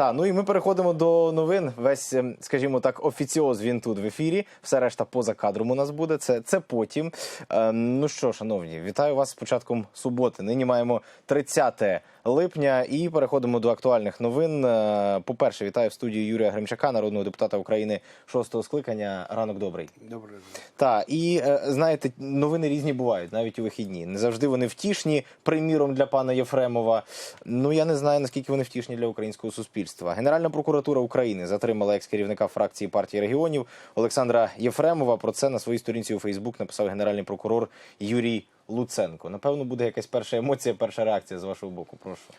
Та ну і ми переходимо до новин. Весь, ем, скажімо так, офіціоз він тут в ефірі. Все решта поза кадром у нас буде. Це, це потім. Е, ну що, шановні, вітаю вас з початком суботи. Нині маємо 30 липня і переходимо до актуальних новин. Е, По-перше, вітаю в студії Юрія Гремчака, народного депутата України шостого скликання. Ранок добрий. Добре. Так, і е, знаєте, новини різні бувають, навіть у вихідні. Не завжди вони втішні, приміром для пана Єфремова. Ну я не знаю наскільки вони втішні для українського суспільства. Генеральна прокуратура України затримала екс-керівника фракції партії регіонів Олександра Єфремова. Про це на своїй сторінці у Фейсбук написав генеральний прокурор Юрій Луценко. Напевно, буде якась перша емоція, перша реакція з вашого боку. Прошу.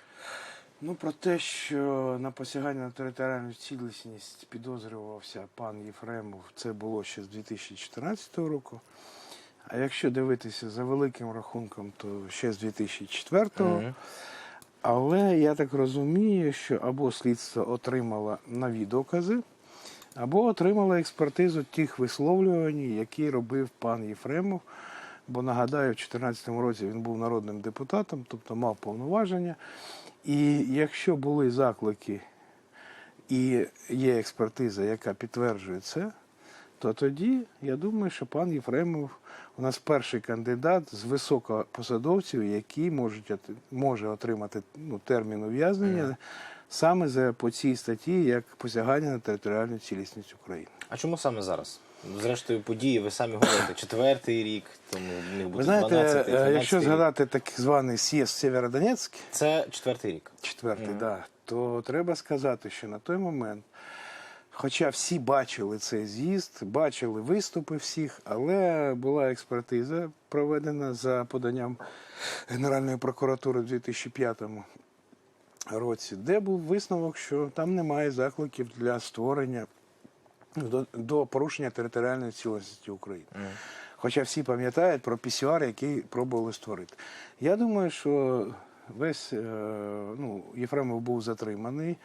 Ну про те, що на посягання на територіальну цілісність підозрювався пан Єфремов, це було ще з 2014 року. А якщо дивитися за великим рахунком, то ще з 2004 Мгм. Але я так розумію, що або слідство отримало нові докази, або отримало експертизу тих висловлювань, які робив пан Єфремов. Бо нагадаю, в 2014 році він був народним депутатом, тобто мав повноваження. І якщо були заклики і є експертиза, яка підтверджує це, то тоді я думаю, що пан Єфремов у нас перший кандидат з високопосадовців, який можуть може отримати ну, термін ув'язнення саме за по цій статті як посягання на територіальну цілісність України. А чому саме зараз? Зрештою, події, ви самі говорите, четвертий рік, тому бути Ви знаєте, 12 е, якщо згадати так званий з'їзд Сєвєродонецьк, Це четвертий рік. четвертий, Мгм. да, то треба сказати, що на той момент, хоча всі бачили цей з'їзд, бачили виступи всіх, але була експертиза проведена за поданням Генеральної прокуратури в 2005 році, де був висновок, що там немає закликів для створення до, до порушення територіальної цілісності України. Хоча всі пам'ятають про ПСР, який пробували створити. Я думаю, що весь е, ну, Єфремов був затриманий.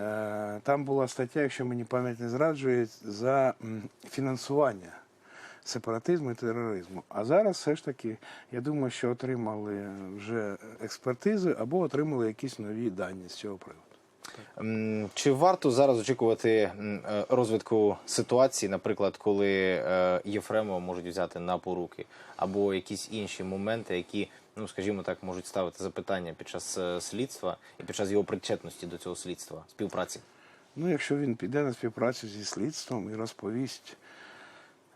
Е, Там була стаття, якщо мені пам'ять не зраджує, за фінансування сепаратизму і тероризму. А зараз все ж таки, я думаю, що отримали вже експертизи або отримали якісь нові дані з цього приводу. Чи варто зараз очікувати е, розвитку ситуації, наприклад, коли е, Єфремова можуть взяти на поруки, або якісь інші моменти, які, ну скажімо так, можуть ставити запитання під час е, слідства і під час його причетності до цього слідства, співпраці? Ну, якщо він піде на співпрацю зі слідством і розповість,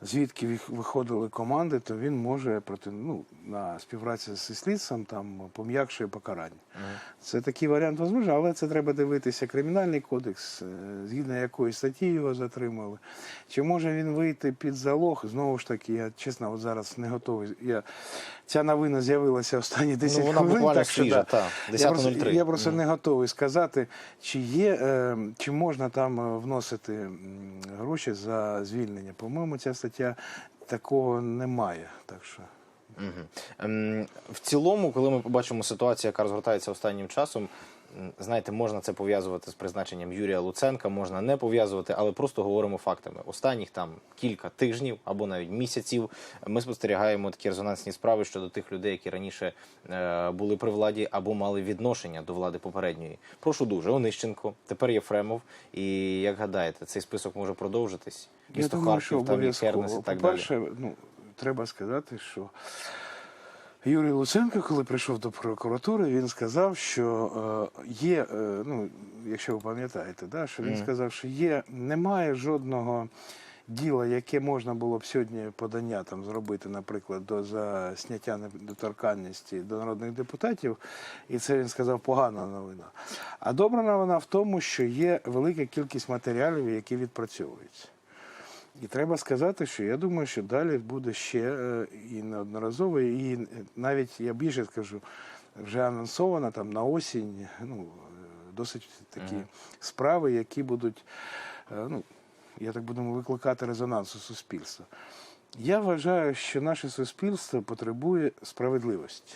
звідки виходили команди, то він може проти ну, на співпраці зі слідством там пом'якшує покарання. Це такий варіант можливо, але це треба дивитися кримінальний кодекс, е, згідно якої статті його затримали. Чи може він вийти під залог? Знову ж таки, я чесно, от зараз не готовий. Я... Ця новина з'явилася останні 10 Ну, вона хвилин. буквально так свіжа, та, Я просто, я просто Мгм. не готовий сказати, чи є, е, чи можна там е, вносити гроші за звільнення. По-моєму, ця стаття такого немає. Так що. Ем, В цілому, коли ми побачимо ситуацію, яка розгортається останнім часом, знаєте, можна це пов'язувати з призначенням Юрія Луценка, можна не пов'язувати, але просто говоримо фактами. Останніх там кілька тижнів або навіть місяців ми спостерігаємо такі резонансні справи щодо тих людей, які раніше е, були при владі або мали відношення до влади попередньої. Прошу дуже, Онищенко, тепер Єфремов. І як гадаєте, цей список може продовжитись? Місто Я думаю, що Харків, там. Кернес і так далі. Ну, треба сказати, що Юрій Луценко, коли прийшов до прокуратури, він сказав, що е, є, е, ну, якщо ви пам'ятаєте, да, що він сказав, що є, немає жодного діла, яке можна було б сьогодні подання там зробити, наприклад, до за зняття недоторканності до народних депутатів, і це він сказав погана новина. А добра новина в тому, що є велика кількість матеріалів, які відпрацьовуються. І треба сказати, що я думаю, що далі буде ще е, і неодноразово, і навіть я більше скажу, вже анонсовано там на осінь ну, досить такі Мгм. справи, які будуть, е, ну, я так будемо викликати резонанс у суспільства. Я вважаю, що наше суспільство потребує справедливості.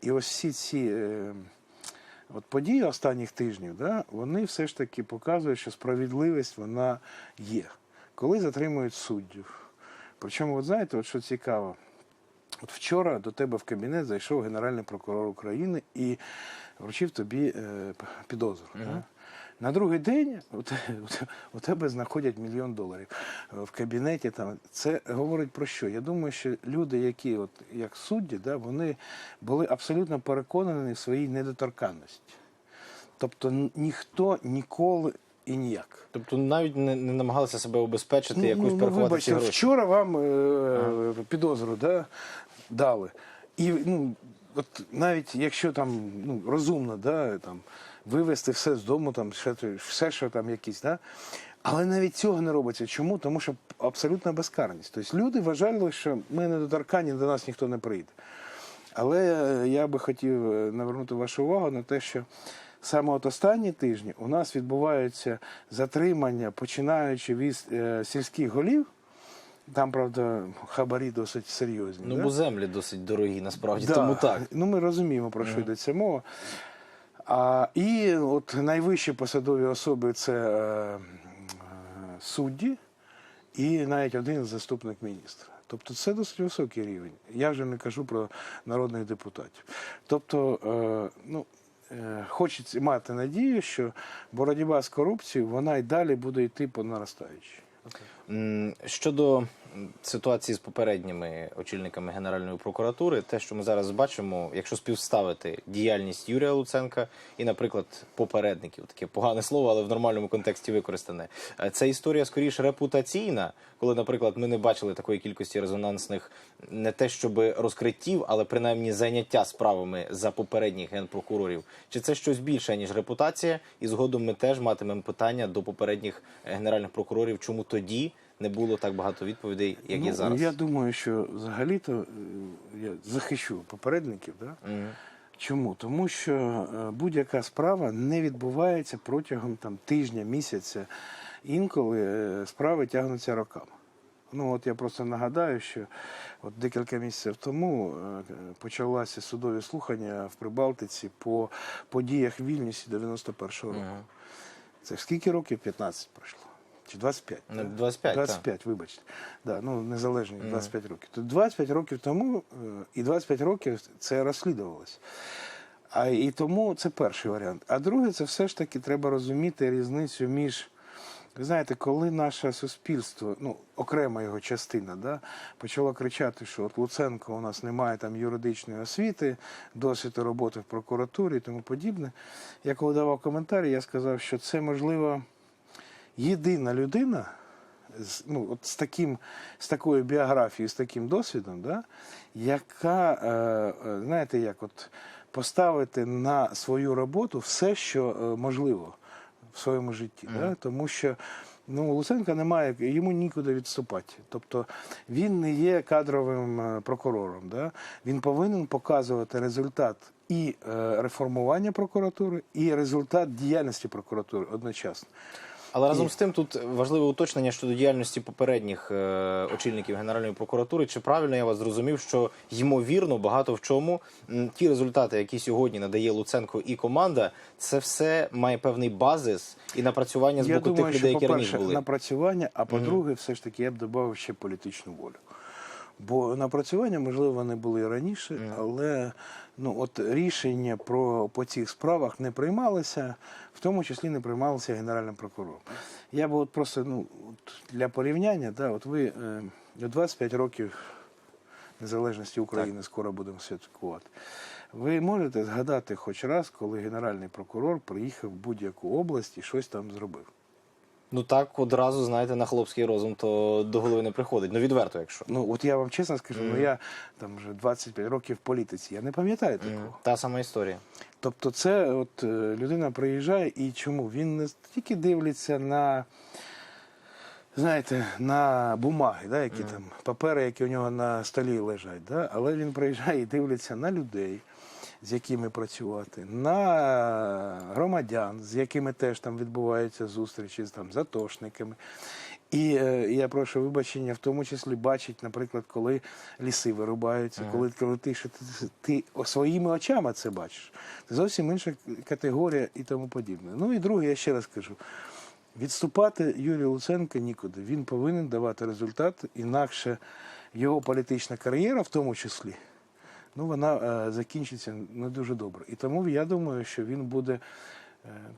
І ось всі ці е, от події останніх тижнів, да, вони все ж таки показують, що справедливість вона є. Коли затримують суддів. Причому, от знаєте, от що цікаво, от вчора до тебе в кабінет зайшов Генеральний прокурор України і вручив тобі е, підозру. Мгм. Да? На другий день у тебе знаходять мільйон доларів е, в кабінеті. Там це говорить про що? Я думаю, що люди, які от як судді, да, вони були абсолютно переконані в своїй недоторканності. Тобто ніхто ніколи і ніяк. Тобто навіть не, не намагалися себе обезпечити, якусь переховати ці гроші. вчора вам е, підозру да, дали. І ну, от навіть якщо там ну, розумно, да, там, вивезти все з дому, там, все, все, що там якісь, да, але навіть цього не робиться. Чому? Тому що абсолютна безкарність. Тобто люди вважали, що ми недоторканні, до нас ніхто не прийде. Але е, я би хотів е, навернути вашу увагу на те, що саме от останні тижні у нас відбуваються затримання, починаючи від е, сільських голів. Там, правда, хабарі досить серйозні. Ну, да? бо землі досить дорогі, насправді, Да. тому так. Ну, ми розуміємо, про що йдеться мова. А, і от найвищі посадові особи це е, е, судді і навіть один заступник міністра. Тобто це досить високий рівень. Я вже не кажу про народних депутатів. Тобто, е, ну, хочеться мати надію, що боротьба з корупцією вона й далі буде йти по наростаючій. Щодо ситуації з попередніми очільниками Генеральної прокуратури, те, що ми зараз бачимо, якщо співставити діяльність Юрія Луценка і, наприклад, попередників, таке погане слово, але в нормальному контексті використане. Е, Це історія скоріш репутаційна, коли, наприклад, ми не бачили такої кількості резонансних не те, щоб розкриттів, але принаймні заняття справами за попередніх генпрокурорів. Чи це щось більше ніж репутація? І згодом ми теж матимемо питання до попередніх е, генеральних прокурорів, чому тоді не було так багато відповідей, як є Ну, зараз. Я думаю, що взагалі-то е, я захищу попередників. Да? Мгм. Чому? Тому що е, будь-яка справа не відбувається протягом там, тижня, місяця. Інколи е, справи тягнуться роками. Ну от я просто нагадаю, що от декілька місяців тому почалося судові слухання в Прибалтиці по подіях в Вільнюсі 91-го року. Це скільки років? 15 пройшло. Чи 25? Ну, так? 25, так. вибачте. Да, ну, незалежні 25 років. То 25 років тому е, і 25 років це розслідувалося. А і тому це перший варіант. А другий, це все ж таки треба розуміти різницю між. Ви знаєте, коли наше суспільство, ну окрема його частина, да, почало кричати, що от Луценко у нас немає там юридичної освіти, досвіду роботи в прокуратурі і тому подібне. Я коли давав коментарі, я сказав, що це можливо єдина людина з, ну, от з, таким, з такою біографією, з таким досвідом, да, яка, е, е, знаєте, як от поставити на свою роботу все, що е, можливо в своєму житті. Да? Тому що ну, Луценка немає, йому нікуди відступати. Тобто він не є кадровим е, прокурором. Да? Він повинен показувати результат і реформування прокуратури, і результат діяльності прокуратури одночасно. Але разом з тим тут важливе уточнення щодо діяльності попередніх е, очільників Генеральної прокуратури. Чи правильно я вас зрозумів, що ймовірно багато в чому м, ті результати, які сьогодні надає Луценко і команда, це все має певний базис і напрацювання з Я боку думаю, тих людей, що, які раніше по-перше, були. напрацювання, а по-друге, все ж таки я б додав ще політичну волю. Бо напрацювання, можливо, вони були і раніше, але ну, от рішення про, по цих справах не приймалися, в тому числі не приймалися генеральним прокурором. Я би от просто ну, от для порівняння, да, от ви е, 25 років незалежності України скоро будемо святкувати. Ви можете згадати хоч раз, коли генеральний прокурор приїхав в будь-яку область і щось там зробив. Ну так одразу знаєте на хлопський розум, то до голови не приходить. Ну відверто, якщо Ну, от я вам чесно скажу, ну я там вже 25 років в політиці, я не пам'ятаю такого. Та сама історія. Тобто, це от е, людина приїжджає і чому? Він не тільки дивиться на, знаєте, на бумаги, да, які там, папери, які у нього на столі лежать, да, але він приїжджає і дивиться на людей. З якими працювати, на громадян, з якими теж там відбуваються зустрічі, з там затошниками. І е, я прошу вибачення, в тому числі бачить, наприклад, коли ліси вирубаються, коли, коли ти, що ти, ти своїми очами це бачиш. Це зовсім інша категорія і тому подібне. Ну і друге, я ще раз кажу. Відступати Юрію Луценко нікуди. Він повинен давати результат, інакше його політична кар'єра, в тому числі, ну, вона е, закінчиться не дуже добре. І тому я думаю, що він буде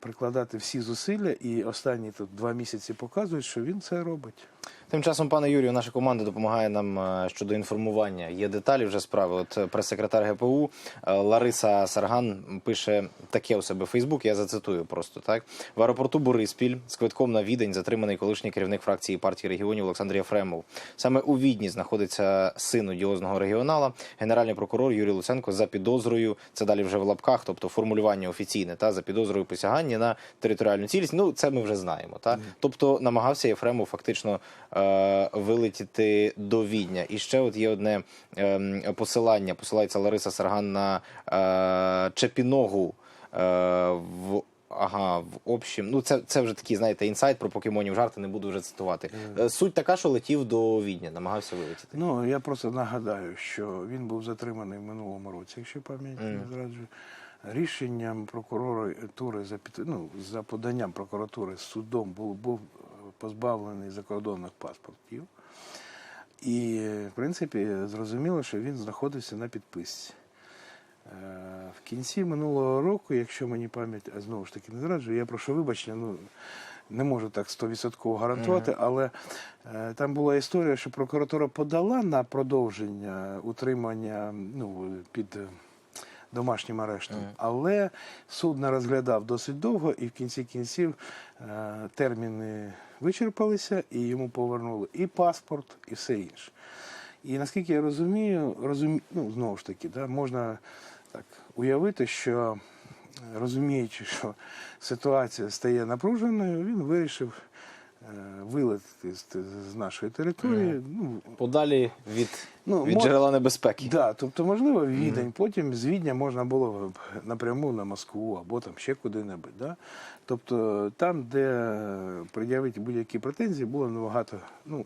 прикладати всі зусилля, і останні тут два місяці показують, що він це робить. Тим часом, пане Юрію, наша команда допомагає нам е, щодо інформування. Є деталі вже справи. От е, прес-секретар ГПУ е, Лариса Сарган пише таке у себе в Фейсбук. Я зацитую просто так. В аеропорту Бориспіль з квитком на відень затриманий колишній керівник фракції партії регіонів Олександр Єфремов. Саме у Відні знаходиться син одіозного регіонала, генеральний прокурор Юрій Луценко за підозрою. Це далі вже в лапках, тобто формулювання офіційне та за підозрою посягання на територіальну цілість. Ну це ми вже знаємо. Та тобто намагався Єфремов фактично вилетіти до Відня. І ще от є одне е, посилання. Посилається Лариса Сарган на е, Чепіногу е, в. Ага, в общем, ну це, це вже такий, знаєте, інсайт про покемонів жарти, не буду вже цитувати. Е, Суть така, що летів до Відня, намагався вилетіти. Ну, я просто нагадаю, що він був затриманий в минулому році, якщо пам'ять не зраджує. Рішенням прокуратури за під, ну, за поданням прокуратури судом був, був позбавлений закордонних паспортів. І, в принципі, зрозуміло, що він знаходився на підписці. Е, В кінці минулого року, якщо мені пам'ять а знову ж таки не зраджує, я прошу вибачення, ну не можу так 100% гарантувати, але е, там була історія, що прокуратура подала на продовження утримання ну, під е, домашнім арештом, але суд не розглядав досить довго, і в кінці кінців е, терміни вичерпалися, і йому повернули і паспорт, і все інше. І наскільки я розумію, розумі... ну, знову ж таки, да, можна так уявити, що е, розуміючи, що ситуація стає напруженою, він вирішив вилетіти з, з нашої території. Ну, Подалі від, Ну, від мож... джерела небезпеки. Да, тобто, можливо, Відень, потім з Відня можна було напряму на Москву або там ще куди-небудь. Да? Тобто там, де пред'явити будь-які претензії, було набагато ну,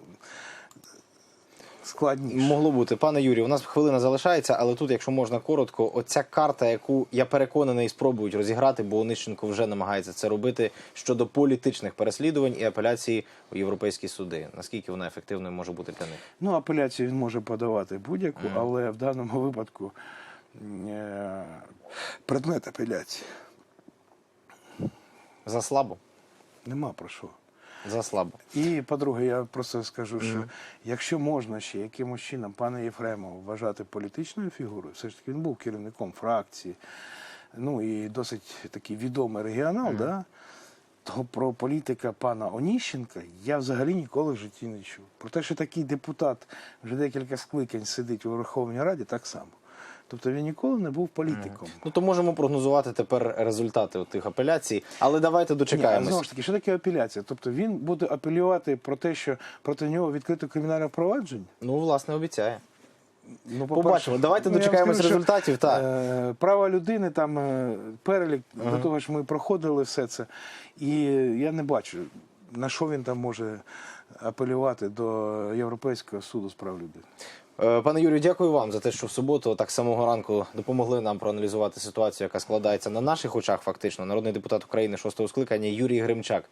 складніше. Могло бути, пане Юрію, у нас хвилина залишається, але тут, якщо можна коротко, оця карта, яку я переконаний, спробують розіграти, бо Онищенко вже намагається це робити щодо політичних переслідувань і апеляції у європейські суди. Наскільки вона ефективною може бути для них? Ну, апеляцію він може подавати будь-яку, але в даному випадку е- предмет апеляції За слабо? нема про що. За слабо. І по-друге, я просто скажу, що якщо можна ще якимось чином пана Єфремова вважати політичною фігурою, все ж таки він був керівником фракції, ну і досить такий відомий регіонал, да, то про політика пана Оніщенка я взагалі ніколи в житті не чув. Про те, що такий депутат вже декілька скликань сидить у Верховній Раді, так само. Тобто він ніколи не був політиком. Ну то можемо прогнозувати тепер результати тих апеляцій, але давайте Ні, знову ж таки, що таке апеляція? Тобто він буде апелювати про те, що проти нього відкрито кримінальне впровадження. Ну, власне, обіцяє. Ну, Побачимо. Давайте вам дочекаємось скажу, що, результатів, так. Е, права людини, там е, перелік, до того ж ми проходили все це. І я не бачу, на що він там може апелювати до Європейського суду з прав людини. Е, Пане Юрію, дякую вам за те, що в суботу так самого ранку допомогли нам проаналізувати ситуацію, яка складається на наших очах. Фактично, народний депутат України шостого скликання Юрій Гримчак